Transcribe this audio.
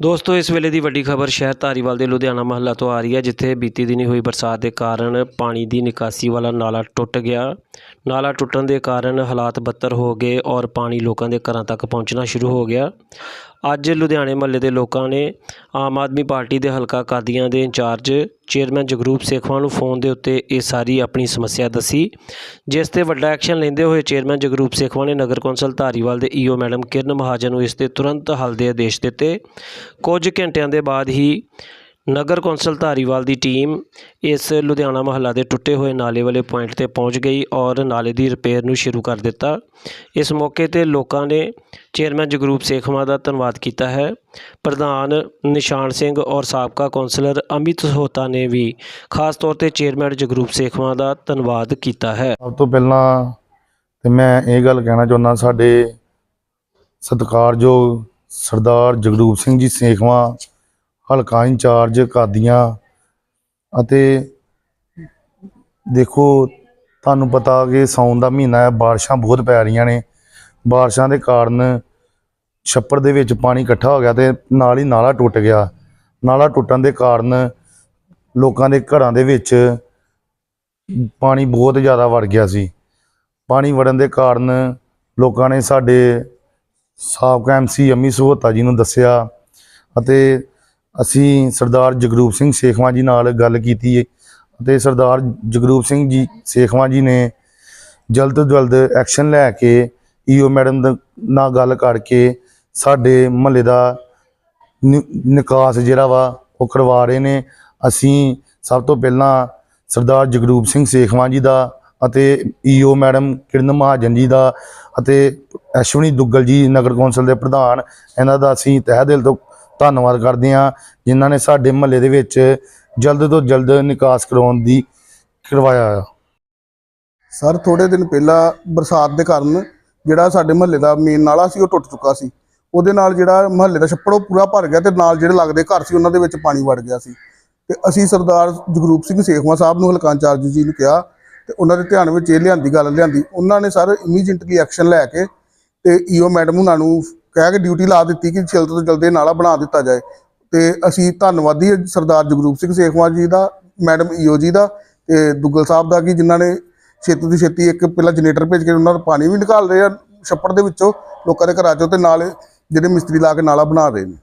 ਦੋਸਤੋ, ਇਸ ਵੇਲੇ ਦੀ ਵੱਡੀ ਖਬਰ ਸ਼ਹਿਰ ਧਾਰੀਵਾਲ ਦੇ ਲੁਧਿਆਣਾ ਮਹੱਲਾ ਤੋਂ ਆ ਰਹੀ ਹੈ, ਜਿੱਥੇ ਬੀਤੀ ਦਿਨੀ ਹੋਈ ਬਰਸਾਤ ਦੇ ਕਾਰਨ ਪਾਣੀ ਦੀ ਨਿਕਾਸੀ ਵਾਲਾ ਨਾਲਾ ਟੁੱਟ ਗਿਆ। ਨਾਲਾ ਟੁੱਟਣ ਦੇ ਕਾਰਨ ਹਾਲਾਤ ਬੱਤਰ ਹੋ ਗਏ ਔਰ ਪਾਣੀ ਲੋਕਾਂ ਦੇ ਘਰਾਂ ਤੱਕ ਪਹੁੰਚਣਾ ਸ਼ੁਰੂ ਹੋ ਗਿਆ। ਅੱਜ ਲੁਧਿਆਣੇ ਮਹੱਲੇ ਦੇ ਲੋਕਾਂ ਨੇ ਆਮ ਆਦਮੀ ਪਾਰਟੀ ਦੇ ਹਲਕਾ ਕਾਦੀਆਂ ਦੇ ਇੰਚਾਰਜ ਚੇਅਰਮੈਨ ਜਗਰੂਪ ਸੇਖਵਾਂ ਨੂੰ ਫੋਨ ਦੇ ਉੱਤੇ ਇਹ ਸਾਰੀ ਆਪਣੀ ਸਮੱਸਿਆ ਦੱਸੀ, ਜਿਸ ਤੇ ਵੱਡਾ ਐਕਸ਼ਨ ਲੈਂਦੇ ਹੋਏ ਚੇਅਰਮੈਨ ਜਗਰੂਪ ਸੇਖਵਾਂ ਨੇ ਨਗਰ ਕੌਂਸਲ ਧਾਰੀਵਾਲ ਦੇ ਈਓ ਮੈਡਮ ਕਿਰਨ ਮਹਾਜਨ ਨੂੰ ਇਸ 'ਤੇ ਤੁਰੰਤ ਹੱਲ ਦੇ ਆਦੇਸ਼ ਦਿੱਤੇ। ਕੁਝ ਘੰਟਿਆਂ ਦੇ ਬਾਅਦ ਹੀ ਨਗਰ ਕੌਂਸਲ ਧਾਰੀਵਾਲ ਦੀ ਟੀਮ ਇਸ ਲੁਧਿਆਣਾ ਮਹੱਲਾ ਦੇ ਟੁੱਟੇ ਹੋਏ ਨਾਲੇ ਵਾਲੇ ਪੁਆਇੰਟ ਤੇ ਪਹੁੰਚ ਗਈ ਔਰ ਨਾਲੇ ਦੀ ਰਿਪੇਅਰ ਨੂੰ ਸ਼ੁਰੂ ਕਰ ਦਿੱਤਾ। ਇਸ ਮੌਕੇ ਤੇ ਲੋਕਾਂ ਨੇ ਚੇਅਰਮੈਨ ਜਗਰੂਪ ਸੇਖਵਾਂ ਦਾ ਧੰਨਵਾਦ ਕੀਤਾ ਹੈ। ਪ੍ਰਧਾਨ ਨਿਸ਼ਾਨ ਸਿੰਘ ਔਰ ਸਾਬਕਾ ਕੌਂਸਲਰ ਅਮਿਤ ਸਹੋਤਾ ਨੇ ਵੀ ਖਾਸ ਤੌਰ ਤੇ ਚੇਅਰਮੈਨ ਜਗਰੂਪ ਸੇਖਵਾਂ ਦਾ ਧੰਨਵਾਦ ਕੀਤਾ ਹੈ। ਸਭ ਤੋਂ ਪਹਿਲਾਂ ਤੇ ਮੈਂ ਇਹ ਗੱਲ ਕਹਿਣਾ ਚਾਹੁੰਦਾ ਸਾਡੇ ਸਤਿਕਾਰਯੋਗ ਸਰਦਾਰ ਜਗਰੂਪ ਸਿੰਘ ਜੀ ਸੇਖਵਾਂ ਹਲਕਾ ਇੰਚਾਰਜ ਕਾਦੀਆਂ ਅਤੇ ਦੇਖੋ ਤੁਹਾਨੂੰ ਪਤਾ ਕਿ ਸਾਉਣ ਦਾ ਮਹੀਨਾ ਹੈ, ਬਾਰਿਸ਼ਾਂ ਬਹੁਤ ਪੈ ਰਹੀਆਂ ਨੇ। ਬਾਰਿਸ਼ਾਂ ਦੇ ਕਾਰਨ ਛੱਪੜ ਦੇ ਵਿੱਚ ਪਾਣੀ ਇਕੱਠਾ ਹੋ ਗਿਆ ਤੇ ਨਾਲ ਹੀ ਨਾਲਾ ਟੁੱਟ ਗਿਆ। ਨਾਲਾ ਟੁੱਟਣ ਦੇ ਕਾਰਨ ਲੋਕਾਂ ਦੇ ਘਰਾਂ ਦੇ ਵਿੱਚ ਪਾਣੀ ਬਹੁਤ ਜ਼ਿਆਦਾ ਵੜ ਗਿਆ ਸੀ। ਪਾਣੀ ਵੜਨ ਦੇ ਕਾਰਨ ਲੋਕਾਂ ਨੇ ਸਾਡੇ ਸਾਬਕਾ ਐਮਸੀ ਅਮੀ ਸਹੋਤਾ ਜੀ ਨੂੰ ਦੱਸਿਆ ਅਤੇ ਅਸੀਂ ਸਰਦਾਰ ਜਗਰੂਪ ਸਿੰਘ ਸੇਖਵਾਂ ਜੀ ਨਾਲ ਗੱਲ ਕੀਤੀ ਅਤੇ ਸਰਦਾਰ ਜਗਰੂਪ ਸਿੰਘ ਜੀ ਸੇਖਵਾਂ ਜੀ ਨੇ ਜਲਦ ਤੋਂ ਜਲਦ ਐਕਸ਼ਨ ਲੈ ਕੇ ਈਓ ਮੈਡਮ ਦਾ- ਨਾਲ ਗੱਲ ਕਰਕੇ ਸਾਡੇ ਮਹੱਲੇ ਦਾ ਨਿਕਾਸ ਜਿਹੜਾ ਵਾ ਉਹ ਕਰਵਾ ਰਹੇ ਨੇ। ਅਸੀਂ ਸਭ ਤੋਂ ਪਹਿਲਾਂ ਸਰਦਾਰ ਜਗਰੂਪ ਸਿੰਘ ਸੇਖਵਾਂ ਜੀ ਦਾ ਅਤੇ ਈਓ ਮੈਡਮ ਕਿਰਨ ਮਹਾਜਨ ਜੀ ਦਾ ਅਤੇ ਅਸ਼ਵਨੀ ਦੁੱਗਲ ਜੀ ਨਗਰ ਕੌਂਸਲ ਦੇ ਪ੍ਰਧਾਨ, ਇਹਨਾਂ ਦਾ ਅਸੀਂ ਤਹਿ ਦਿਲ ਤੋਂ ਧੰਨਵਾਦ ਕਰਦੇ ਹਾਂ ਜਿਨ੍ਹਾਂ ਨੇ ਸਾਡੇ ਮਹੱਲੇ ਦੇ ਵਿੱਚ ਜਲਦ ਤੋਂ ਜਲਦ ਨਿਕਾਸ ਕਰਵਾਉਣ ਦੀ ਕਰਵਾਇਆ ਆ। ਸਰ ਥੋੜੇ ਦਿਨ ਪਹਿਲਾਂ ਬਰਸਾਤ ਦੇ ਕਾਰਨ ਜਿਹੜਾ ਸਾਡੇ ਮਹੱਲੇ ਦਾ ਮੇਨ ਨਾਲਾ ਸੀ, ਉਹ ਟੁੱਟ ਚੁੱਕਾ ਸੀ। ਉਹਦੇ ਨਾਲ ਜਿਹੜਾ ਮਹੱਲੇ ਦਾ ਛੱਪੜ, ਉਹ ਪੂਰਾ ਭਰ ਗਿਆ ਤੇ ਨਾਲ ਜਿਹੜੇ ਲੱਗਦੇ ਘਰ ਸੀ, ਉਹਨਾਂ ਦੇ ਵਿੱਚ ਪਾਣੀ ਵੜ ਗਿਆ ਸੀ। ਤੇ ਅਸੀਂ ਸਰਦਾਰ ਜਗਰੂਪ ਸਿੰਘ ਸੇਖਵਾਂ ਸਾਹਿਬ ਨੂੰ ਹਲਕਾ ਇੰਚਾਰਜ ਜੀ ਨੂੰ ਕਿਹਾ ਤੇ ਉਹਨਾਂ ਦੇ ਧਿਆਨ ਵਿੱਚ ਇਹ ਲਿਆਂਦੀ, ਗੱਲ ਲਿਆਂਦੀ। ਉਹਨਾਂ ਨੇ ਸਰ ਇਮੀਡੀਏਟਲੀ ਐਕਸ਼ਨ ਲੈ ਕੇ ਤੇ ਈਓ ਮੈਡਮ ਉਹਨਾਂ ਨੂੰ ਕਹਿ ਕੇ ਡਿਊਟੀ ਲਾ ਦਿੱਤੀ ਕਿ ਜਲਦ ਤੋਂ ਜਲਦ ਇਹ ਨਾਲਾ ਬਣਾ ਦਿੱਤਾ ਜਾਏ। ਤੇ ਅਸੀਂ ਧੰਨਵਾਦੀ ਹਾਂ ਸਰਦਾਰ ਜਗਰੂਪ ਸਿੰਘ ਸੇਖਵਾਂ ਜੀ ਦਾ, ਮੈਡਮ ਈਓ ਜੀ ਦਾ ਤੇ ਦੁੱਗਲ ਸਾਹਿਬ ਦਾ ਕਿ ਜਿਨ੍ਹਾਂ ਨੇ ਛੇਤੀ ਦੀ ਛੇਤੀ ਇੱਕ ਪਹਿਲਾਂ ਜਨਰੇਟਰ ਭੇਜ ਕੇ ਉਹਨਾਂ ਦਾ ਪਾਣੀ ਵੀ ਨਿਕਾਲ ਰਹੇ ਆ ਛੱਪੜ ਦੇ ਵਿੱਚੋਂ, ਲੋਕਾਂ ਦੇ ਘਰਾਂ ਚੋਂ ਤੇ ਨਾਲ ਜਿਹੜੇ ਮਿਸਤਰੀ ਲਾ ਕੇ ਨਾਲਾ ਬਣਾ ਰਹੇ ਨੇ।